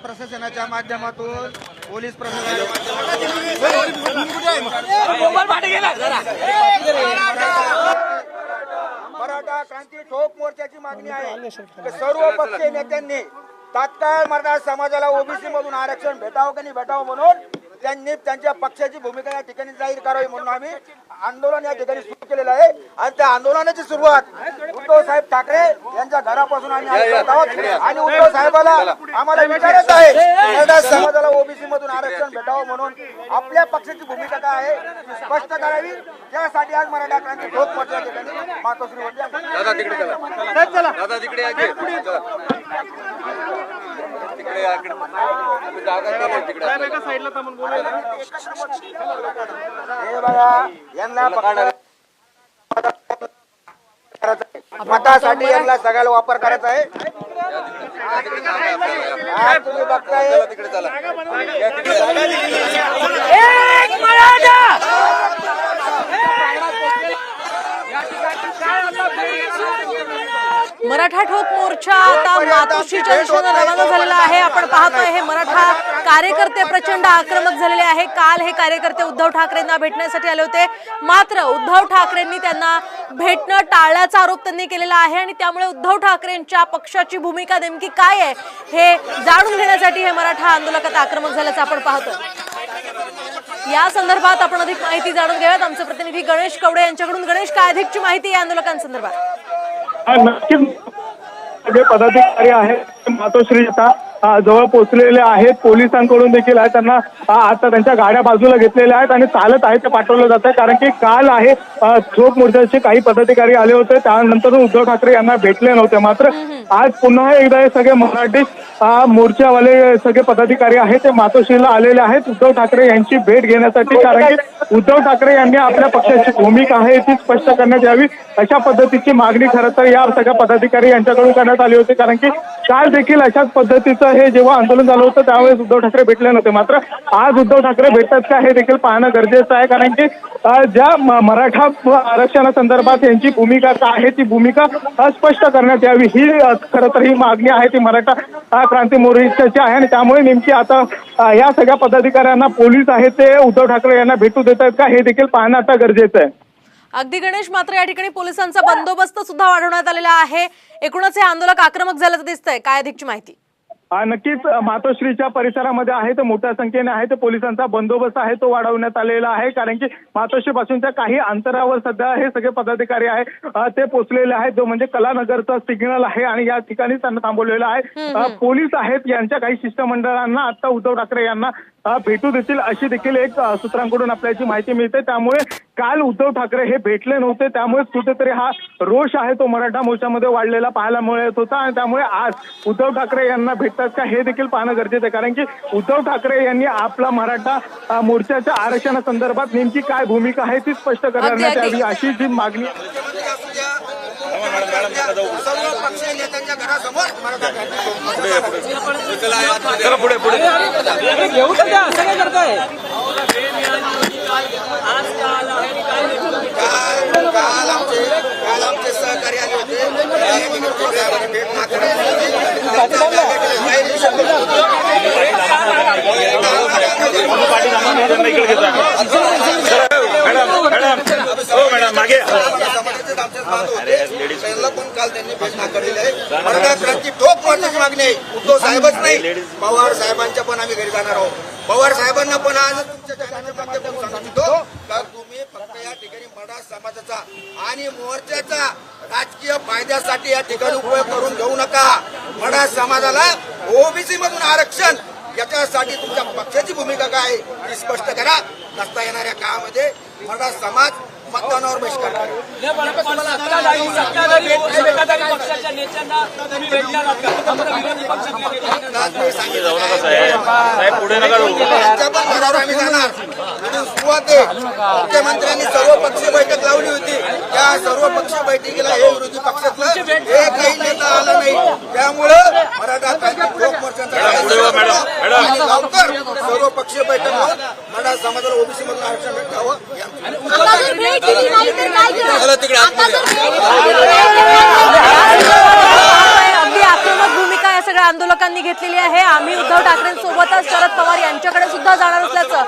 प्रशासनाच्या माध्यमातून पोलीस प्रशासनाच्या मराठा क्रांती ठोक मोर्चाची मागणी आहे. सर्व पक्षीय नेत्यांनी तात्काळ मराठा समाजाला ओबीसी मधून आरक्षण भेटावं की नाही भेटावं म्हणून त्यांनी त्यांच्या पक्षाची भूमिका या ठिकाणी जाहीर करावी म्हणून आम्ही आंदोलन या ठिकाणी सुरू केलेलं आहे. आणि त्या आंदोलनाची सुरुवात उद्धव साहेब ठाकरे यांच्या घरापासून आम्ही आहोत. आणि उद्धव साहेबाला आम्हाला विचारायचं आहे. मराठा समाजाला ओबीसी मधून आरक्षण भेटावं म्हणून आपल्या पक्षाची भूमिका काय आहे ती स्पष्ट करावी. त्यासाठी आज मराठा क्रांती ठोक मोर्चा या ठिकाणी. मातोश्री होती दादा तिकडे चला. दादा. तिकडे या इकडे. जागा नाही तिकडे हे बघा यांना पकडा मतासाठी यांना सगळ्याला वापर करायचा आहे. तुम्ही बघताय. चला तिकडे चला या तिकडे मराठा ठोक मोर्चा आता मातोश्रीच्या दिशेनं रवाना झालेला आहे. आपण पाहतोय हे मराठा कार्यकर्ते प्रचंड आक्रमक झालेले आहे. काल हे कार्यकर्ते उद्धव ठाकरेंना भेटण्यासाठी आले होते. मात्र उद्धव ठाकरेंनी त्यांना भेटणं टाळल्याचा आरोप त्यांनी केलेला आहे आणि त्यामुळे उद्धव ठाकरेंच्या पक्षाची भूमिका नेमकी काय आहे हे जाणून घेण्यासाठी हे मराठा आंदोलक आता आक्रमक झाल्याचं आपण पाहतोय. या संदर्भात आपण अधिक माहिती जाणून घेऊयात. आमचे प्रतिनिधी गणेश कवडे यांच्याकडून. गणेश काय अधिकची माहिती या आंदोलकांसंदर्भात? सगळे पदाधिकारी आहेत. मातोश्री आता जवळ पोहोचलेले आहेत. पोलिसांकडून देखील आहे त्यांना आता त्यांच्या गाड्या बाजूला घेतलेल्या आहेत आणि चालत आहे ते पाठवलं जात आहे. कारण की काल आहे ठोक मोर्चाचे काही पदाधिकारी आले होते. त्यानंतर उद्धव ठाकरे यांना भेटले नव्हते मात्र. आज पुन्हा एकदा हे सगळे मराठी मोर्चावाले सगळे पदाधिकारी आहेत ते मातोश्रीला आलेले आहेत. उद्धव ठाकरे यांची भेट घेण्यासाठी कारण की उद्धव ठाकरे यांनी आपल्या पक्षाची भूमिका आहे ती स्पष्ट करण्यात यावी. अशा पद्धतीची मागणी खरं तर या सगळ्या पदाधिकारी यांच्याकडून करण्यात आली होती. कारण की काल देखील अशाच पद्धतीचं हे जेव्हा आंदोलन झालं होतं त्यावेळेस उद्धव ठाकरे भेटले नव्हते. मात्र आज उद्धव ठाकरे भेटतात का हे देखील पाहणं गरजेचं आहे. कारण की ज्या मराठा आरक्षणासंदर्भात यांची भूमिका काय आहे ती भूमिका अस्पष्ट स्पष्ट करण्यात यावी. ही खरं तर ही मागणी आहे ती मराठा क्रांती मोर्चाची आहे. आणि त्यामुळे नेमकी आता या सगळ्या पदाधिकाऱ्यांना पोलीस आहेत ते उद्धव ठाकरे यांना भेटू देत आहेत का हे देखील पाहणं आता गरजेचं आहे. अगदी गणेश मात्र या ठिकाणी पोलिसांचा बंदोबस्त सुद्धा वाढवण्यात आलेला आहे. एकूणच हे आंदोलक आक्रमक झाल्याचं दिसतंय. काय अधिकची माहिती? नक्कीच मातोश्रीच्या परिसरामध्ये आहे तर मोठ्या संख्येने आहे तर पोलिसांचा बंदोबस्त आहे तो वाढवण्यात आलेला आहे. कारण की मातोश्री पासूनच्या काही अंतरावर सध्या हे सगळे पदाधिकारी आहे ते पोहोचलेले आहेत. जो म्हणजे कलानगरचा सिग्नल आहे आणि या ठिकाणी त्यांना थांबवलेलं आहे. पोलीस आहेत यांच्या काही शिष्टमंडळांना आता उद्धव ठाकरे यांना भेटू देतील अशी देखील एक सूत्रांकडून आपल्याची माहिती मिळते. त्यामुळे काल उद्धव ठाकरे हे भेटले नव्हते. त्यामुळे कुठेतरी हा रोष आहे तो मराठा मोर्चामध्ये वाढलेला पाहायला मिळत होता. आणि त्यामुळे आज उद्धव ठाकरे यांना भेटतात का हे देखील पाहणं गरजेचं आहे. कारण की उद्धव ठाकरे यांनी आपला मराठा मोर्चाच्या आरक्षणासंदर्भात नेमकी काय भूमिका आहे ती स्पष्ट करण्यात. यावी अशी जी मागणी सर्व पक्षीय नेत्यांच्या घरासमोर मराठा क्रांती चला काल आमचे काल आमचे सहकारी आले होते भेट त्यांचा आपल्या भेटीला जाहीर निषेध करतो. समाजाचे आमचे बांधव होते. त्यांना पण काल त्यांनी भेट नाकारलेली आहे मराठा क्रांती ठोक मोर्चाची मागणी आहे. उद्धव साहेबच नाही. पवार साहेबांच्या पण आम्ही घरी जाणार आहोत. पवार साहेबांना पण आज तुमच्या तुम्ही फक्त या ठिकाणी मराठा समाजाचा आणि मोर्चाचा राजकीय फायद्यासाठी या ठिकाणी उपयोग करून घेऊ नका. मराठा समाजाला ओबीसी मधून आरक्षण याच्यासाठी तुमच्या पक्षाची भूमिका काय आहे ती स्पष्ट करा. नसता येणाऱ्या काळामध्ये मराठा समाज मतदानावर बहिष्कार आम्ही जाणार. म्हणून सुरुवात आहे मुख्यमंत्र्यांनी सर्व पक्षीय बैठक लावली होती. त्या सर्व पक्षीय बैठकीला हे विरोधी पक्षातलं एकही नेता आला नाही. त्यामुळं मराठा लोक मोर्चाचा आणि लवकर सर्व पक्षीय बैठक होऊन मराठा समाजाला ओबीसी मधून आरक्षण भेटावं. आता जर दिली नाही तर काय. आंदोलकांनी घेतलेली आहे. आम्ही उद्धव ठाकरेंसोबतच शरद पवार यांच्याकडे सुद्धा जाणार असल्याचं